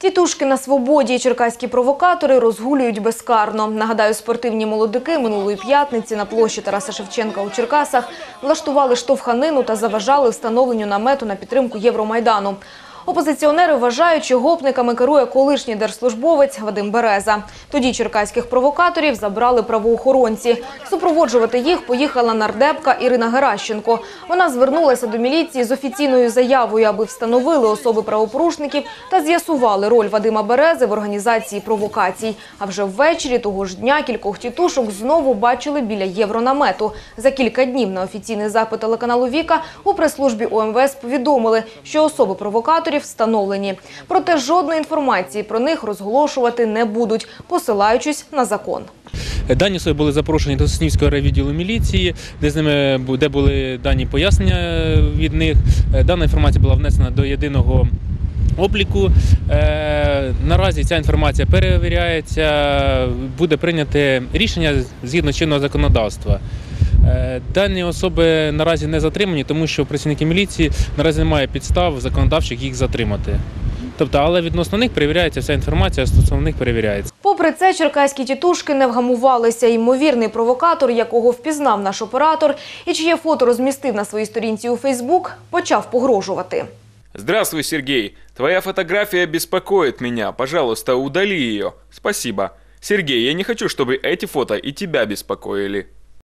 Тітушки на свободі черкаські провокатори розгулюють безкарно. Нагадаю, спортивні молодики минулої п'ятниці на площі Тараса Шевченка у Черкасах влаштували штовханину та заважали встановленню намету на підтримку Євромайдану. Опозиціонери вважають, що гопниками керує колишній держслужбовець Вадим Береза. Тоді черкаських провокаторів забрали правоохоронці. Супроводжувати їх поїхала нардепка Ірина Геращенко. Вона звернулася до міліції з офіційною заявою, аби встановили особи правопорушників та з'ясували роль Вадима Берези в організації провокацій. А вже ввечері того ж дня кількох тітушок знову бачили біля євронамету. За кілька днів на офіційний запит телеканалу Віка у прес-службі ОМВС повідомили, що особи провокаторів встановлені. Проте жодної інформації про них розголошувати не будуть, посилаючись на закон. Дані особи були запрошені до Соснівського райвідділу міліції, де з ними де були дані пояснення від них. Е, Дана інформація була внесена до єдиного обліку. Е, Наразі ця інформація перевіряється, буде прийняте рішення згідно чинного законодавства. Е, Дані особи наразі не затримані, тому що працівники міліції наразі немає підстав законодавчих їх затримати. Тобто, але відносно них перевіряється вся інформація, стосовно них перевіряється. Попри це, черкаські тітушки не вгамувалися. Ймовірний провокатор, якого впізнав наш оператор і чиє фото розмістив на своїй сторінці у Фейсбук, почав погрожувати. Здравствуй, Сергей. Твоя фотография беспокоит меня. Пожалуйста, удали ее. Спасибо. Сергей, я не хочу, чтобы эти фото и тебя беспокоили.